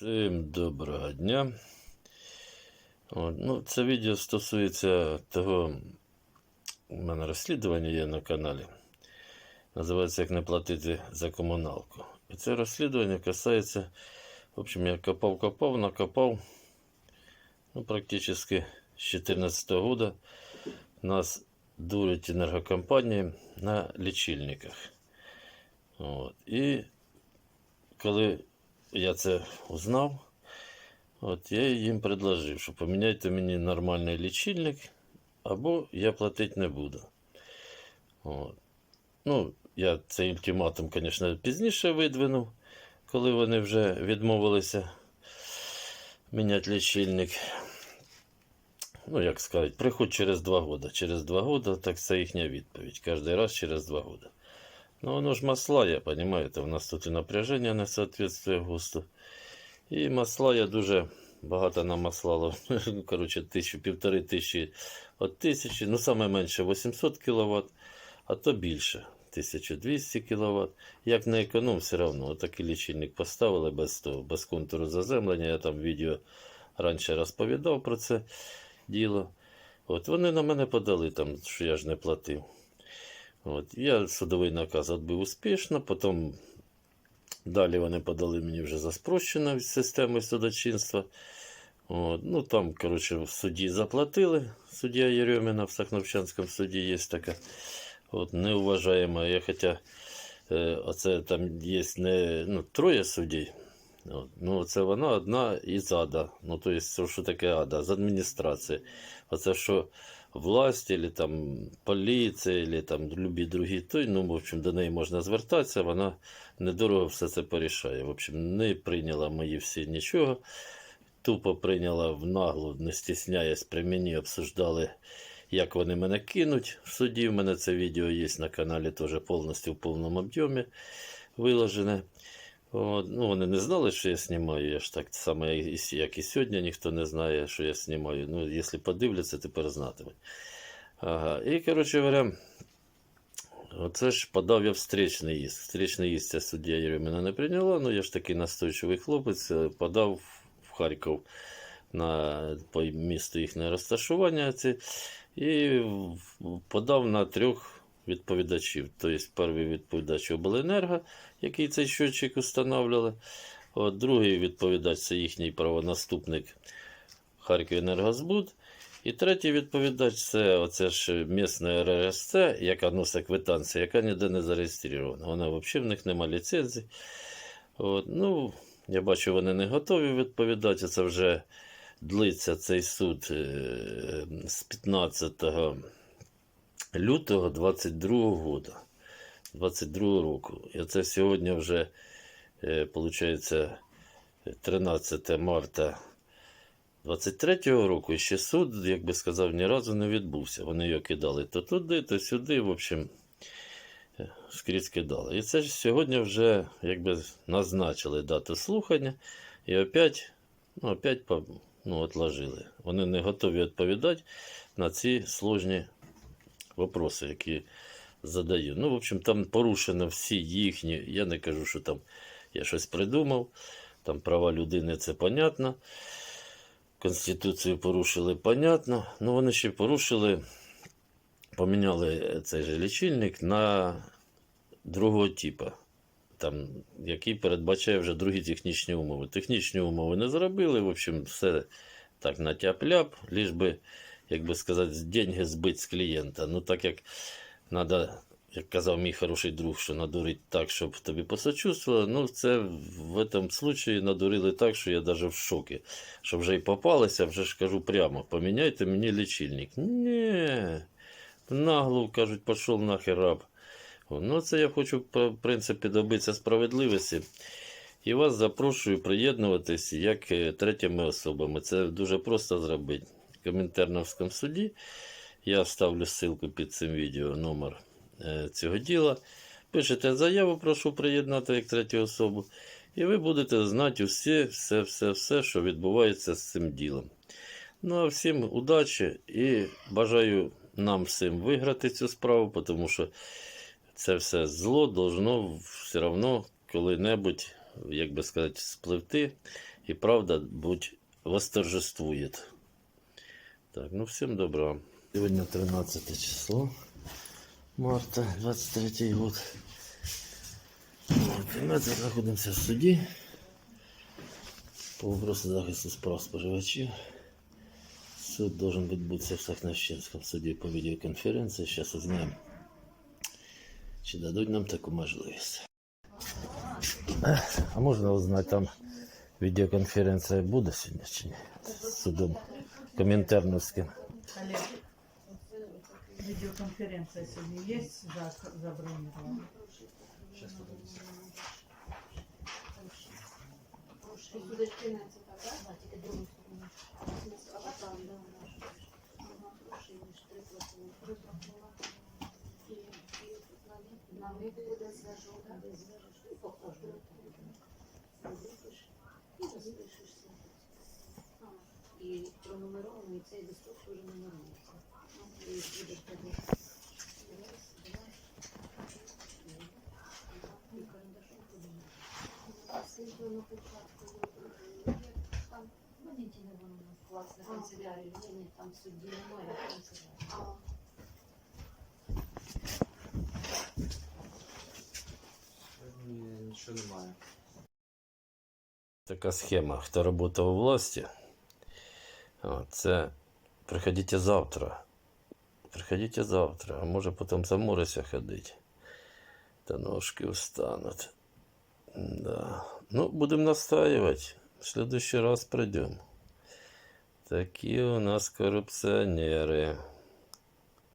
Всім доброго дня. От, ну, це відео стосується того, у мене розслідування є на каналі. Називається Як не платити за комуналку. І це розслідування касається, в общем, я копав, копав, накопав. Ну, практично з 2014 года нас дурять енергокомпанії на лічильниках. От. І коли я це узнав, от я їм предложив, що поміняйте мені нормальний лічильник, або я платити не буду. От. Ну, я цей ультиматум, звісно, пізніше видвинув, коли вони вже відмовилися міняти лічильник. Ну, як сказати, приходь через два роки. Через два роки, так це їхня відповідь. Кожен раз через два роки. Ну, воно ж масла, я понимаете, у нас тут і напряження не соответствує ГОСТу. І масла я дуже багато намаслало. Коротше, тисячу, півтори тисячі от тисячі, ну саме менше 800 кВт, а то більше 1200 кВт. Як не економ, все одно. Отакий лічильник поставили без того, без контуру заземлення. Я там відео раніше розповідав про це діло. От вони на мене подали, там, що я ж не платив. От, я судовий наказ відбив успішно, потім далі вони подали мені вже за спрощеною системою судочинства. От, ну там, коротше, в суді заплатили. Суддя Єрьоміна в Сахновчанському суді є така. От, неуважаємо. Я хоча е, оце там є не ну, троє суддів. От, ну, це вона одна із ада. Ну, то є, що таке ада? З адміністрації. Оце що власть, или там поліція, или там любі другі, то, ну, в общем, до неї можна звертатися, вона недорого все це порішає. В общем, не прийняла мої всі нічого. Тупо прийняла в наглу, не стісняясь, при мені обсуждали, як вони мене кинуть в суді. У мене це відео є на каналі теж повністю в повному об'ємі виложене. Ну, вони не знали, що я знімаю. Я ж так само, як і сьогодні, ніхто не знає, що я знімаю. Ну, якщо подивляться, тепер знатимуть. Ага. І, коротше говоря, оце ж подав я встречний їзд. Встречний їзд ця суддя мене не прийняла, ну я ж такий настойчивий хлопець, е, подав в Харків на по місту їхнє розташування ці, і подав на трьох відповідачів. Тобто перший відповідач обленерго, який цей щотчик встановлювали. От другий відповідач це їхній правонаступник Харківенергозбуд. І третій відповідач це оце ж місне РРСЦ, яка носить квитанція, яка ніде не зареєстрована. Вона взагалі в них немає ліцензії. От, ну, я бачу, вони не готові відповідати. Це вже длиться цей суд е, з 15 лютого 22 года. 22 року. І це сьогодні вже, е, виходить, 13 марта 23-го року. І ще суд, як би сказав, ні разу не відбувся. Вони його кидали то туди, то сюди. В общем, е, скрізь кидали. І це ж сьогодні вже якби назначили дату слухання. І опять, ну, опять ну, отложили. Вони не готові відповідати на ці сложні вопроси, які задаю. Ну, в общем, там порушено всі їхні. Я не кажу, що там я щось придумав. Там права людини це понятно. Конституцію порушили, понятно. Ну, вони ще порушили, поміняли цей же лічильник на другого типу, там, який передбачає вже другі технічні умови. Технічні умови не зробили. В общем, все так на тяп-ляп, ліж би, як би сказати, деньги збити з клієнта. Ну, так як треба, як казав мій хороший друг, що надурить так, щоб тобі посочувствували. Ну, це в цьому случаї надурили так, що я навіть в шокі. Що вже і попалися, вже ж кажу прямо, поміняйте мені лічильник. Ні, нагло кажуть, пішов нахер раб. Ну, це я хочу, в принципі, добитися справедливості. І вас запрошую приєднуватись як е, третіми особами. Це дуже просто зробити. Комінтерновському суді я ставлю ссылку під цим відео номер е, цього діла. Пишете заяву, прошу приєднати як третю особу. І ви будете знати усе, все, все, все, що відбувається з цим ділом. Ну а всім удачі і бажаю нам всім виграти цю справу, тому що це все зло должно все одно коли-небудь, як би сказати, спливти и правда будь восторжествует. Так, ну всем доброго. Сегодня 13 число марта, 23 год. Вот, и Ми знаходимося в суді по вопросу захисту справ споживачів. Суд должен відбутися в Сахновщинському суді по відеоконференції. Зараз узнаємо, чи дадуть нам таку можливість. А можна узнати, там відеоконференція буде сьогодні чи ні? З судом Комінтерновським. Олег, видеоконференция сегодня есть за, забронирована? І пронумеровано, і цей листок вже нумерується. І буде тоді раз, два, три, і карандашом подумати. А скільки на початку там Валентина вона у нас класна канцелярія, ні, ні, там судді немає канцелярії. Ні, нічого немає. Така схема. Хто працює у власті, о, це приходите завтра. Приходите завтра, а може потім заморися ходити. Та ножки встануть. Да. Ну, будемо настаивать. В следующий раз прийдемо. Такі у нас корупціонери.